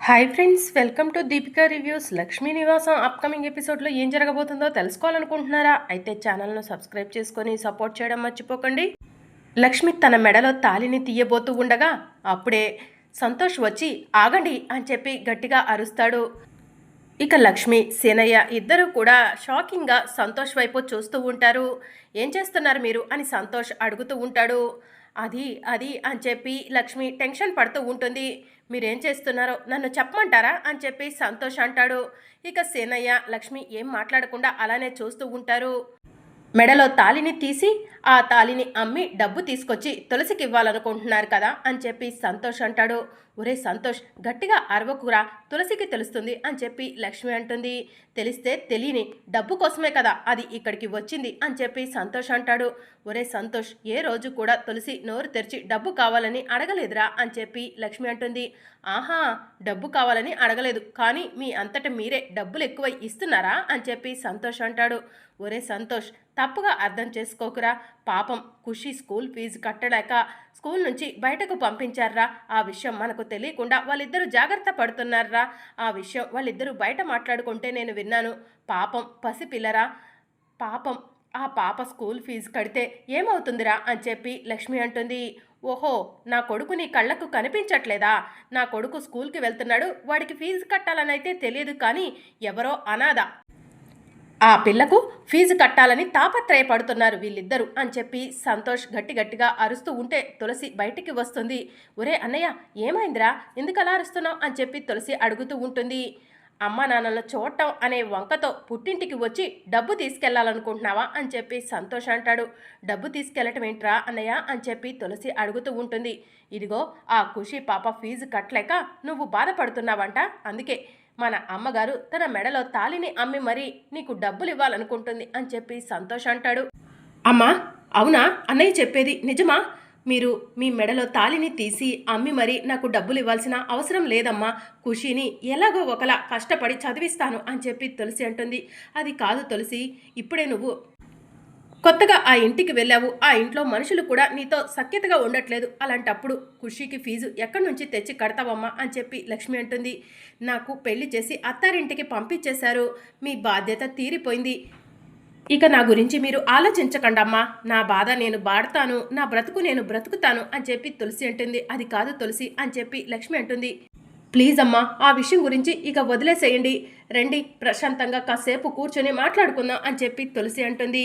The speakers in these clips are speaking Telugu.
Hi friends welcome to Deepika reviews Lakshmi Nivasam upcoming ఎపిసోడ్లో ఏం జరగబోతుందో తెలుసుకోవాలనుకుంటున్నారా? అయితే ఛానల్ను సబ్స్క్రైబ్ చేసుకొని సపోర్ట్ చేయడం మర్చిపోకండి. లక్ష్మి తన మెడలో తాలిని తీయబోతూ ఉండగా అప్పుడే సంతోష్ వచ్చి ఆగండి అని చెప్పి గట్టిగా అరుస్తాడు. ఇక లక్ష్మి సేనయ్య ఇద్దరూ కూడా షాకింగ్గా సంతోష్ వైపు చూస్తూ ఉంటారు. ఏం చేస్తున్నారు మీరు? అని సంతోష్ అడుగుతూ ఉంటాడు. అది అది అని చెప్పి లక్ష్మి టెన్షన్ పడుతూ ఉంటుంది. మీరేం చేస్తున్నారో నన్ను చెప్పమంటారా అని చెప్పి సంతోష్ అంటాడు. ఇక సేనయ్య లక్ష్మి ఏం మాట్లాడకుండా అలానే చూస్తూ ఉంటారు. మెడలో తాలిని తీసి ఆ తాలిని అమ్మి డబ్బు తీసుకొచ్చి తులసికి ఇవ్వాలనుకుంటున్నారు కదా అని చెప్పి సంతోష్ అంటాడు. ఒరే సంతోష్ గట్టిగా అరవకురా తులసికి తెలుస్తుంది అని చెప్పి లక్ష్మి అంటుంది. తెలిస్తే తెలియని డబ్బు కోసమే కదా అది ఇక్కడికి వచ్చింది అని చెప్పి సంతోష్ అంటాడు. ఒరే సంతోష్ ఏ రోజు కూడా తులసి నోరు తెరిచి డబ్బు కావాలని అడగలేదురా అని చెప్పి లక్ష్మి అంటుంది. ఆహా డబ్బు కావాలని అడగలేదు కానీ మీ అంతట మీరే డబ్బులు ఎక్కువ ఇస్తున్నారా అని చెప్పి సంతోష్ అంటాడు. ఒరే సంతోష్ తప్పుగా అర్థం చేసుకోకురా. పాపం ఖుషి స్కూల్ ఫీజు కట్టలేక స్కూల్ నుంచి బయటకు పంపించారా? ఆ విషయం మనకు తెలియకుండా వాళ్ళిద్దరూ జాగ్రత్త పడుతున్నారా? ఆ విషయం వాళ్ళిద్దరూ బయట మాట్లాడుకుంటే నేను విన్నాను. పాపం పసిపిల్లరా పాపం ఆ పాప స్కూల్ ఫీజు కడితే ఏమవుతుందిరా? అని చెప్పి లక్ష్మి అంటుంది. ఓహో నా కొడుకు నీ కళ్ళకు కనిపించట్లేదా? నా కొడుకు స్కూల్కి వెళ్తున్నాడు. వాడికి ఫీజు కట్టాలనైతే తెలియదు కానీ ఎవరో అనాథ. ఆ పిల్లకు ఫీజు కట్టాలని తాపత్రయపడుతున్నారు వీళ్ళిద్దరూ అని చెప్పి సంతోష్ గట్టి గట్టిగా అరుస్తూ ఉంటే తులసి బయటికి వస్తుంది. ఒరే అన్నయ్య ఏమైందిరా? ఎందుకు అలా అరుస్తున్నావు? అని చెప్పి తులసి అడుగుతూ ఉంటుంది. అమ్మ నాన్నలను చూడటం అనే వంకతో పుట్టింటికి వచ్చి డబ్బు తీసుకెళ్ళాలనుకుంటున్నావా? అని చెప్పి సంతోష్ అంటాడు. డబ్బు తీసుకెళ్ళటం ఏంట్రా అన్నయ్య? అని చెప్పి తులసి అడుగుతూ ఉంటుంది. ఇదిగో ఆ ఖుషి పాప ఫీజు కట్టలేక నువ్వు బాధపడుతున్నావంట. అందుకే మన అమ్మగారు తన మెడలో తాలిని అమ్మి మరీ నీకు డబ్బులు ఇవ్వాలనుకుంటుంది అని చెప్పి సంతోష్ అంటాడు. అమ్మా అవునా? అన్నయ్య చెప్పేది నిజమా? మీరు మీ మెడలో తాలిని తీసి అమ్మి మరి నాకు డబ్బులు ఇవ్వాల్సిన అవసరం లేదమ్మా. ఖుషిని ఎలాగో ఒకలా కష్టపడి చదివిస్తాను అని చెప్పి తులసి అంటుంది. అది కాదు తులసి ఇప్పుడే నువ్వు కొత్తగా ఆ ఇంటికి వెళ్ళావు ఆ ఇంట్లో మనుషులు కూడా నీతో సఖ్యతగా ఉండట్లేదు. అలాంటప్పుడు ఖుషీకి ఫీజు ఎక్కడి నుంచి తెచ్చి కడతావమ్మా అని చెప్పి లక్ష్మి అంటుంది. నాకు పెళ్ళి చేసి అత్తారింటికి పంపించేశారు. మీ బాధ్యత తీరిపోయింది. ఇక నా గురించి మీరు ఆలోచించకండమ్మా. నా బాధ నేను బాడతాను నా బ్రతుకు నేను బ్రతుకుతాను అని చెప్పి తులసి అంటుంది. అది కాదు తులసి అని చెప్పి లక్ష్మి అంటుంది. ప్లీజ్ అమ్మా ఆ విషయం గురించి ఇక వదిలేసేయండి. రండి ప్రశాంతంగా కాసేపు కూర్చొని మాట్లాడుకుందాం అని చెప్పి తులసి అంటుంది.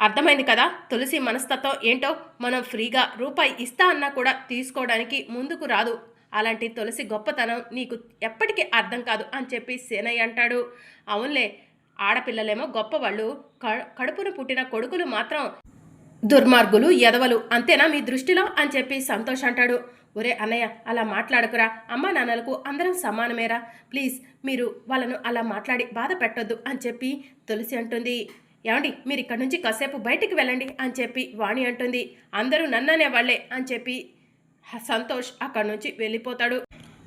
అర్థమైంది కదా? తులసి మనస్తత్వం ఏంటో మనం ఫ్రీగా రూపాయి ఇస్తా అన్నా కూడా తీసుకోవడానికి ముందుకు రాదు. అలాంటి తులసి గొప్పతనం నీకు ఎప్పటికీ అర్థం కాదు అని చెప్పి సేనయ్య అంటాడు. అవునులే ఆడపిల్లలేమో గొప్పవాళ్ళు క- కడుపున పుట్టిన కొడుకులు మాత్రం దుర్మార్గులు ఎదవలు అంతేనా మీ దృష్టిలో? అని చెప్పి సంతోష్ అంటాడు. ఒరే అన్నయ్య అలా మాట్లాడకురా. అమ్మా నాన్నలకు అందరం సమానమేరా. ప్లీజ్ మీరు వాళ్ళను అలా మాట్లాడి బాధ పెట్టొద్దు అని చెప్పి తులసి అంటుంది. ఏమండి మీరు ఇక్కడ నుంచి కాసేపు బయటికి వెళ్ళండి అని చెప్పి వాణి అంటుంది. అందరూ నన్ననే వాళ్ళే అని చెప్పి సంతోష్ అక్కడి నుంచి వెళ్ళిపోతాడు.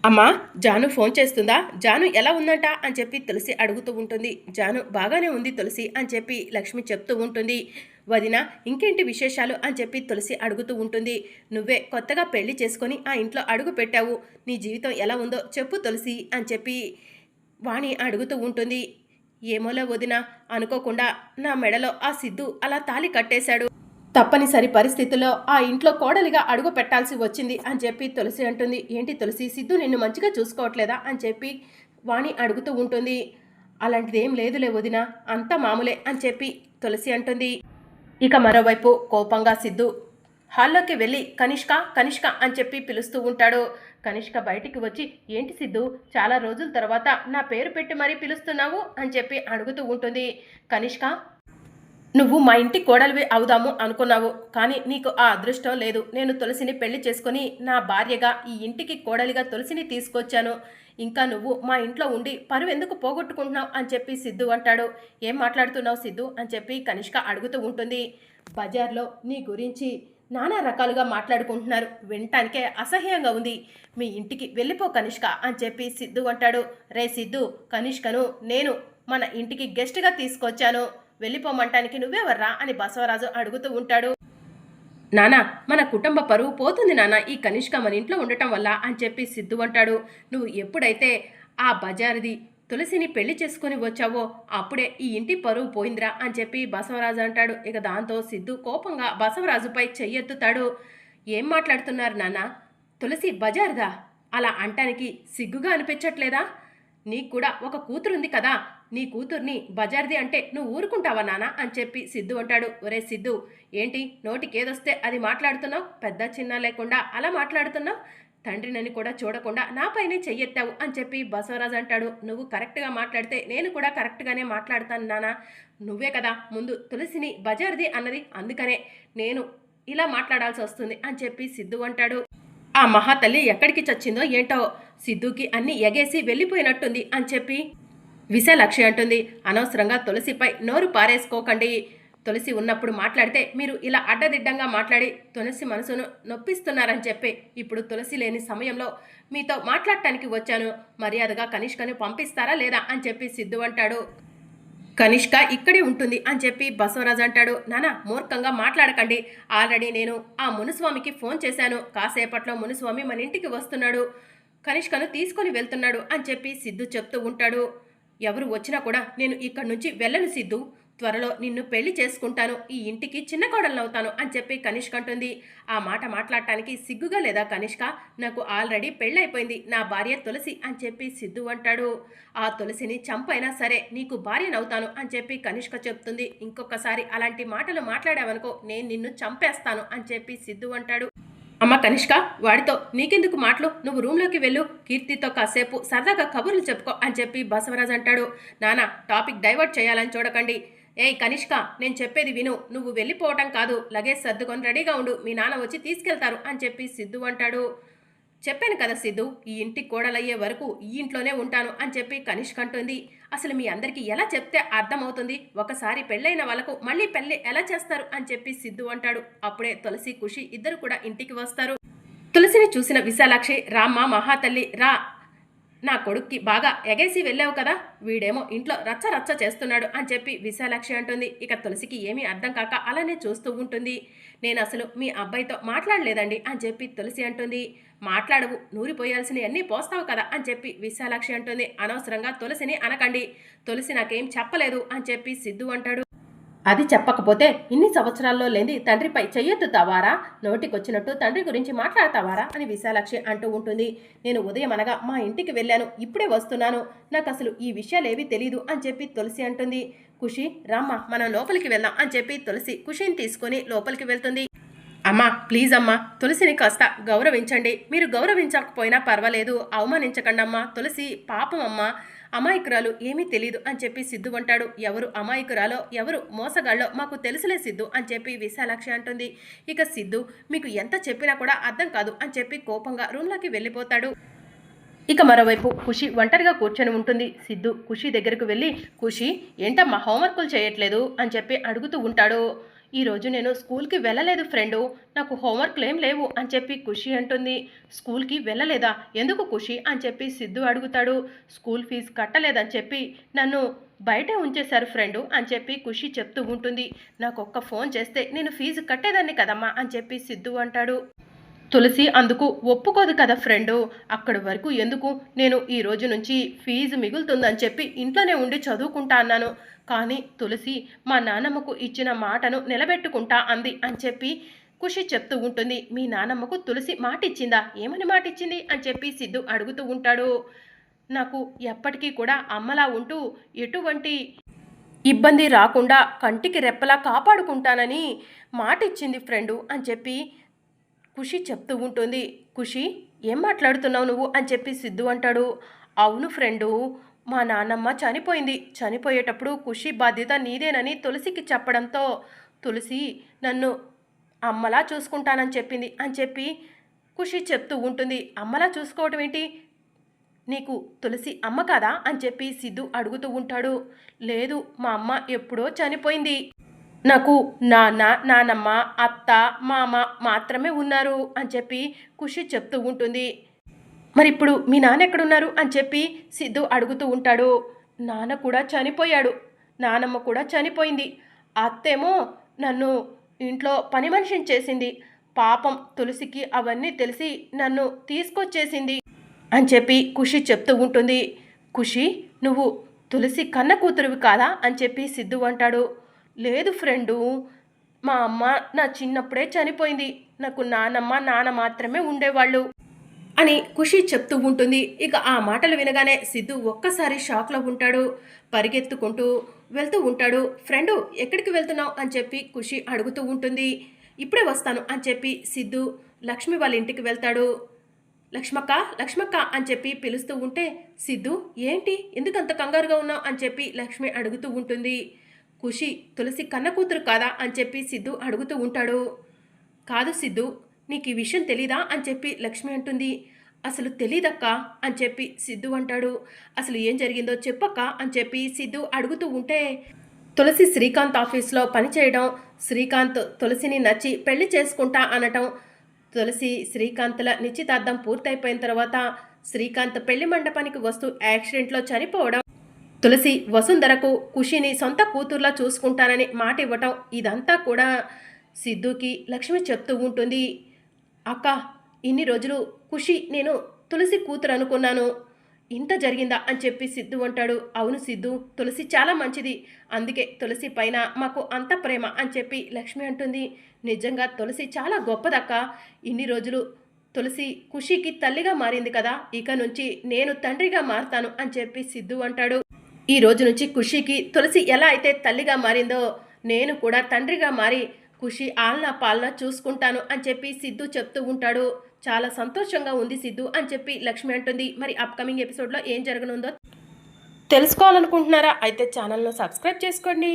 అమ్మా జాను ఫోన్ చేస్తుందా? జాను ఎలా ఉందంట? అని చెప్పి తులసి అడుగుతూ ఉంటుంది. జాను బాగానే ఉంది తులసి అని చెప్పి లక్ష్మి చెప్తూ ఉంటుంది. వదిన ఇంకేంటి విశేషాలు? అని చెప్పి తులసి అడుగుతూ ఉంటుంది. నువ్వే కొత్తగా పెళ్ళి చేసుకొని ఆ ఇంట్లో అడుగు పెట్టావు. నీ జీవితం ఎలా ఉందో చెప్పు తులసి అని చెప్పి వాణి అడుగుతూ ఉంటుంది. ఏమోలే వదిన అనుకోకుండా నా మెడలో ఆ సిద్ధు అలా తాలి కట్టేశాడు. తప్పనిసరి పరిస్థితుల్లో ఆ ఇంట్లో కోడలిగా అడుగు పెట్టాల్సి వచ్చింది అని చెప్పి తులసి అంటుంది. ఏంటి తులసి సిద్ధు నిన్ను మంచిగా చూసుకోవట్లేదా అని చెప్పి వాణి అడుగుతూ ఉంటుంది. అలాంటిదేం లేదులే వదిన అంతా మామూలే అని చెప్పి తులసి అంటుంది. ఇక మరోవైపు కోపంగా సిద్ధు హాల్లోకి వెళ్ళి కనిష్క కనిష్క అని చెప్పి పిలుస్తూ ఉంటాడు. కనిష్క బయటికి వచ్చి ఏంటి సిద్ధు చాలా రోజుల తర్వాత నా పేరు పెట్టి మరీ పిలుస్తున్నావు? అని చెప్పి అడుగుతూ ఉంటుంది. కనిష్క నువ్వు మా ఇంటి కోడలివి అవుదాము అనుకున్నావు కానీ నీకు ఆ అదృష్టం లేదు. నేను తులసిని పెళ్ళి చేసుకుని నా భార్యగా ఈ ఇంటికి కోడలిగా తులసిని తీసుకొచ్చాను. ఇంకా నువ్వు మా ఇంట్లో ఉండి పరువు ఎందుకు పోగొట్టుకుంటున్నావు? అని చెప్పి సిద్ధు అంటాడు. ఏం మాట్లాడుతున్నావు సిద్ధు? అని చెప్పి కనిష్క అడుగుతూ ఉంటుంది. బజార్లో నీ గురించి నానా రకాలుగా మాట్లాడుకుంటున్నారు. వినటానికే అసహ్యంగా ఉంది. మీ ఇంటికి వెళ్ళిపో కనిష్క అని చెప్పి సిద్ధు అంటాడు. రే సిద్ధు కనిష్కను నేను మన ఇంటికి గెస్ట్గా తీసుకొచ్చాను. వెళ్ళిపోమంటానికి నువ్వెవర్రా అని బసవరాజు అడుగుతూ ఉంటాడు. నానా మన కుటుంబ పరువు పోతుంది నానా. ఈ కనిష్క మన ఇంట్లో ఉండటం వల్ల అని చెప్పి సిద్ధు అంటాడు. నువ్వు ఎప్పుడైతే ఆ బజారుది తులసిని పెళ్ళి చేసుకుని వచ్చావో అప్పుడే ఈ ఇంటి పరువు పోయిందిరా అని చెప్పి బసవరాజు అంటాడు. ఇక దాంతో సిద్ధు కోపంగా బసవరాజుపై చెయ్యెత్తుతాడు. ఏం మాట్లాడుతున్నారు నాన్న? తులసి బజారుదా? అలా అంటానికి సిగ్గుగా అనిపించట్లేదా? నీకు కూడా ఒక కూతురుంది కదా నీ కూతుర్ని బజార్ది అంటే నువ్వు ఊరుకుంటావా నానా అని చెప్పి సిద్ధు అంటాడు. ఒరే సిద్ధు ఏంటి? నోటికి ఏదొస్తే అది మాట్లాడుతున్నావు? పెద్ద చిన్న లేకుండా అలా మాట్లాడుతున్నావు? తండ్రినని కూడా చూడకుండా నాపైనే చెయ్యెత్తావు అని చెప్పి బసవరాజు అంటాడు. నువ్వు కరెక్ట్గా మాట్లాడితే నేను కూడా కరెక్ట్గానే మాట్లాడతాను నానా. నువ్వే కదా ముందు తులసిని బజార్ది అన్నది. అందుకనే నేను ఇలా మాట్లాడాల్సి వస్తుంది అని చెప్పి సిద్ధు అంటాడు. ఆ మహాతల్లి ఎక్కడికి చచ్చిందో ఏంటో సిద్ధుకి అన్ని ఎగేసి వెళ్ళిపోయినట్టుంది అని చెప్పి విశాలక్షి అంటుంది. అనవసరంగా తులసిపై నోరు పారేసుకోకండి. తులసి ఉన్నప్పుడు మాట్లాడితే మీరు ఇలా అడ్డదిడ్డంగా మాట్లాడి తులసి మనసును నొప్పిస్తున్నారని చెప్పి ఇప్పుడు తులసి లేని సమయంలో మీతో మాట్లాడటానికి వచ్చాను. మర్యాదగా కనిష్కని పంపిస్తారా లేదా అని చెప్పి సిద్ధు అంటాడు. కనిష్క ఇక్కడే ఉంటుంది అని చెప్పి బసవరాజు అంటాడు. నానా మూర్ఖంగా మాట్లాడకండి. ఆల్రెడీ నేను ఆ మునుస్వామికి ఫోన్ చేశాను. కాసేపట్లో మునుస్వామి మన ఇంటికి వస్తున్నాడు. కనిష్కను తీసుకొని వెళ్తున్నాడు అని చెప్పి సిద్ధు చెప్తూ ఉంటాడు. ఎవరు వచ్చినా కూడా నేను ఇక్కడి నుంచి వెళ్ళను సిద్ధు. త్వరలో నిన్ను పెళ్ళి చేసుకుంటాను ఈ ఇంటికి చిన్న కోడలనవుతాను అని చెప్పి కనిష్క అంటుంది. ఆ మాట మాట్లాడటానికి సిగ్గుగా లేదా కనిష్క? నాకు ఆల్రెడీ పెళ్ళైపోయింది నా భార్య తులసి అని చెప్పి సిద్ధు అంటాడు. ఆ తులసిని చంపైనా సరే నీకు భార్యనవుతాను అని చెప్పి కనిష్క చెప్తుంది. ఇంకొకసారి అలాంటి మాటలు మాట్లాడావనుకో నేను నిన్ను చంపేస్తాను అని చెప్పి సిద్ధు అంటాడు. అమ్మ కనిష్క వాడితో నీకెందుకు మాటలు? నువ్వు రూమ్లోకి వెళ్ళు కీర్తితో కాసేపు సరదాగా కబుర్లు చెప్పుకో అని చెప్పి బసవరాజ్ అంటాడు. నానా టాపిక్ డైవర్ట్ చేయాలని చూడకండి. ఏయ్ కనిష్క నేను చెప్పేది విను. నువ్వు వెళ్ళిపోవటం కాదు. లగేజ్ సర్దుకొని రెడీగా ఉండు. మీ నాన్న వచ్చి తీసుకెళ్తారు అని చెప్పి సిద్ధు అంటాడు. చెప్పాను కదా సిద్ధు ఈ ఇంటి కోడలయ్యే వరకు ఈ ఇంట్లోనే ఉంటాను అని చెప్పి కనిష్క అంటుంది. అసలు మీ అందరికీ ఎలా చెప్తే అర్థమవుతుంది? ఒకసారి పెళ్ళైన వాళ్ళకు మళ్ళీ పెళ్ళి ఎలా చేస్తారు అని చెప్పి సిద్ధు అంటాడు. అప్పుడే తులసి ఖుషి ఇద్దరు కూడా ఇంటికి వస్తారు. తులసిని చూసిన విశాలాక్షి రామ్మ మహాతల్లి రా నా కొడుక్కి బాగా ఎగేసి వెళ్ళావు కదా వీడేమో ఇంట్లో రచ్చ రచ్చ చేస్తున్నాడు అని చెప్పి విశాలాక్షి అంటుంది. ఇక తులసికి ఏమీ అర్థం కాక అలానే చూస్తూ ఉంటుంది. నేను అసలు మీ అబ్బాయితో మాట్లాడలేదండి అని చెప్పి తులసి అంటుంది. మాట్లాడవు నూరిపోయాల్సినవి అన్నీ పోస్తావు కదా అని చెప్పి విశాలాక్షి అంటుంది. అనవసరంగా తులసిని అనకండి. తులసి నాకేం చెప్పలేదు అని చెప్పి సిద్ధు అంటాడు. అది చెప్పకపోతే ఇన్ని సంవత్సరాల్లో లేని తండ్రిపై చెయ్యెత్తుతావారా నోటికొచ్చినట్టు తండ్రి గురించి మాట్లాడతావారా? అని విశాలాక్షి అంటూ ఉంటుంది. నేను ఉదయం అనగా మా ఇంటికి వెళ్ళాను. ఇప్పుడే వస్తున్నాను. నాకు అసలు ఈ విషయాలేవి తెలీదు అని చెప్పి తులసి అంటుంది. ఖుషి రామ్మ మనం లోపలికి వెళ్దాం అని చెప్పి తులసి ఖుషిని తీసుకొని లోపలికి వెళ్తుంది. అమ్మా ప్లీజ్ అమ్మా తులసిని కాస్త గౌరవించండి. మీరు గౌరవించకపోయినా పర్వాలేదు. అవమానించకండి అమ్మా తులసి పాపం అమ్మా. అమాయకురాలు ఏమీ తెలీదు అని చెప్పి సిద్ధు అంటాడు. ఎవరు అమాయకురాలో ఎవరు మోసగాళ్ళో మాకు తెలుసులే సిద్ధు అని చెప్పి విశాలాక్షి అంటుంది. ఇక సిద్ధు మీకు ఎంత చెప్పినా కూడా అర్థం కాదు అని చెప్పి కోపంగా రూమ్లోకి వెళ్ళిపోతాడు. ఇక మరోవైపు ఖుషి ఒంటరిగా కూర్చొని ఉంటుంది. సిద్ధు ఖుషి దగ్గరకు వెళ్ళి ఖుషి ఏంటమ్మా హోంవర్కులు చేయట్లేదు అని చెప్పి అడుగుతూ ఉంటాడు. ఈరోజు నేను స్కూల్కి వెళ్ళలేదు ఫ్రెండు. నాకు హోంవర్క్లు ఏం లేవు అని చెప్పి ఖుషి అంటుంది. స్కూల్కి వెళ్ళలేదా? ఎందుకు ఖుషి? అని చెప్పి సిద్ధు అడుగుతాడు. స్కూల్ ఫీజు కట్టలేదని చెప్పి నన్ను బయట ఉంచేశారు ఫ్రెండు అని చెప్పి ఖుషి చెప్తూ ఉంటుంది. నాకు ఒక్క ఫోన్ చేస్తే నేను ఫీజు కట్టేదాన్ని కదమ్మా అని చెప్పి సిద్ధు అంటాడు. తులసి అందుకు ఒప్పుకోదు కదా ఫ్రెండు. అక్కడి వరకు ఎందుకు? నేను ఈ రోజు నుంచి ఫీజు మిగులుతుందని చెప్పి ఇంట్లోనే ఉండి చదువుకుంటా అన్నాను. కానీ తులసి మా నాన్నమ్మకు ఇచ్చిన మాటను నిలబెట్టుకుంటా అంది అని చెప్పి ఖుషి చెప్తూ ఉంటుంది. మీ నానమ్మకు తులసి మాట ఇచ్చిందా ఏమని మాట ఇచ్చింది అని చెప్పి సిద్ధు అడుగుతూ ఉంటాడు. నాకు ఎప్పటికీ కూడా అమ్మలా ఉంటూ ఎటువంటి ఇబ్బంది రాకుండా కంటికి రెప్పలా కాపాడుకుంటానని మాట ఇచ్చింది ఫ్రెండు అని చెప్పి ఖుషి చెప్తూ ఉంటుంది. ఖుషి ఏం మాట్లాడుతున్నావు నువ్వు? అని చెప్పి సిద్ధు అంటాడు. అవును ఫ్రెండు మా నాన్నమ్మ చనిపోయింది. చనిపోయేటప్పుడు ఖుషి బాధ్యత నీదేనని తులసికి చెప్పడంతో తులసి నన్ను అమ్మలా చూసుకుంటానని చెప్పింది అని చెప్పి ఖుషి చెప్తూ ఉంటుంది. అమ్మలా చూసుకోవటం ఏంటి? నీకు తులసి అమ్మ కదా? అని చెప్పి సిద్ధు అడుగుతూ ఉంటాడు. లేదు మా అమ్మ ఎప్పుడో చనిపోయింది. నాకు నాన్న నానమ్మ అత్త మామ మాత్రమే ఉన్నారు అని చెప్పి ఖుషి చెప్తూ ఉంటుంది. మరి ఇప్పుడు మీ నాన్న ఎక్కడున్నారు అని చెప్పి సిద్ధు అడుగుతూ ఉంటాడు. నాన్న కూడా చనిపోయాడు. నానమ్మ కూడా చనిపోయింది. అత్తేమో నన్ను ఇంట్లో పని మనిషిని చేసింది. పాపం తులసికి అవన్నీ తెలిసి నన్ను తీసుకొచ్చేసింది అని చెప్పి ఖుషి చెప్తూ ఉంటుంది. ఖుషి నువ్వు తులసి కన్న కూతురువి కాదా అని చెప్పి సిద్ధు అంటాడు. లేదు ఫ్రెండు మా అమ్మ నా చిన్నప్పుడే చనిపోయింది. నాకు నానమ్మ నాన్న మాత్రమే ఉండేవాళ్ళు అని ఖుషి చెప్తూ ఉంటుంది. ఇక ఆ మాటలు వినగానే సిద్ధు ఒక్కసారి షాక్లో ఉంటాడు. పరిగెత్తుకుంటూ వెళ్తూ ఉంటాడు. ఫ్రెండు ఎక్కడికి వెళ్తున్నావు? అని చెప్పి ఖుషి అడుగుతూ ఉంటుంది. ఇప్పుడే వస్తాను అని చెప్పి సిద్ధు లక్ష్మి వాళ్ళ ఇంటికి వెళ్తాడు. లక్ష్మక్క లక్ష్మక్క అని చెప్పి పిలుస్తూ ఉంటే సిద్ధు ఏంటి? ఎందుకంత కంగారుగా ఉన్నావు? అని చెప్పి లక్ష్మి అడుగుతూ ఉంటుంది. ఖుషి తులసి కన్న కూతురు కాదా అని చెప్పి సిద్ధు అడుగుతూ ఉంటాడు. కాదు సిద్ధు నీకు ఈ విషయం తెలీదా అని చెప్పి లక్ష్మి అంటుంది. అసలు తెలీదక్క అని చెప్పి సిద్ధు అంటాడు. అసలు ఏం జరిగిందో చెప్పక్క అని చెప్పి సిద్ధు అడుగుతూ ఉంటే తులసి శ్రీకాంత్ ఆఫీస్లో పనిచేయడం శ్రీకాంత్ తులసిని నచ్చి పెళ్ళి చేసుకుంటా అనటం తులసి శ్రీకాంత్ల నిశ్చితార్థం పూర్తయిపోయిన తర్వాత శ్రీకాంత్ పెళ్ళి మండపానికి వస్తూ యాక్సిడెంట్లో చనిపోవడం తులసి వసుంధరకు ఖుషిని సొంత కూతుర్లా చూసుకుంటానని మాట ఇవ్వటం ఇదంతా కూడా సిద్ధుకి లక్ష్మి చెప్తూ ఉంటుంది. అక్క ఇన్ని రోజులు ఖుషి నేను తులసి కూతురు అనుకున్నాను. ఇంత జరిగిందా? అని చెప్పి సిద్ధు అంటాడు. అవును సిద్ధు తులసి చాలా మంచిది. అందుకే తులసి పైన మాకు అంత ప్రేమ అని చెప్పి లక్ష్మి అంటుంది. నిజంగా తులసి చాలా గొప్పదక్క. ఇన్ని రోజులు తులసి ఖుషికి తల్లిగా మారింది కదా. ఇక నుంచి నేను తండ్రిగా మారుతాను అని చెప్పి సిద్ధు అంటాడు. ఈ రోజు నుంచి ఖుషికి తులసి ఎలా అయితే తల్లిగా మారిందో నేను కూడా తండ్రిగా మారి ఖుషి ఆలనా పాలన చూసుకుంటాను అని చెప్పి సిద్ధు చెప్తూ ఉంటాడు. చాలా సంతోషంగా ఉంది సిద్ధు అని చెప్పి లక్ష్మి అంటుంది. మరి అప్కమింగ్ ఎపిసోడ్లో ఏం జరగనుందో తెలుసుకోవాలనుకుంటున్నారా? అయితే ఛానల్ను సబ్స్క్రైబ్ చేసుకోండి.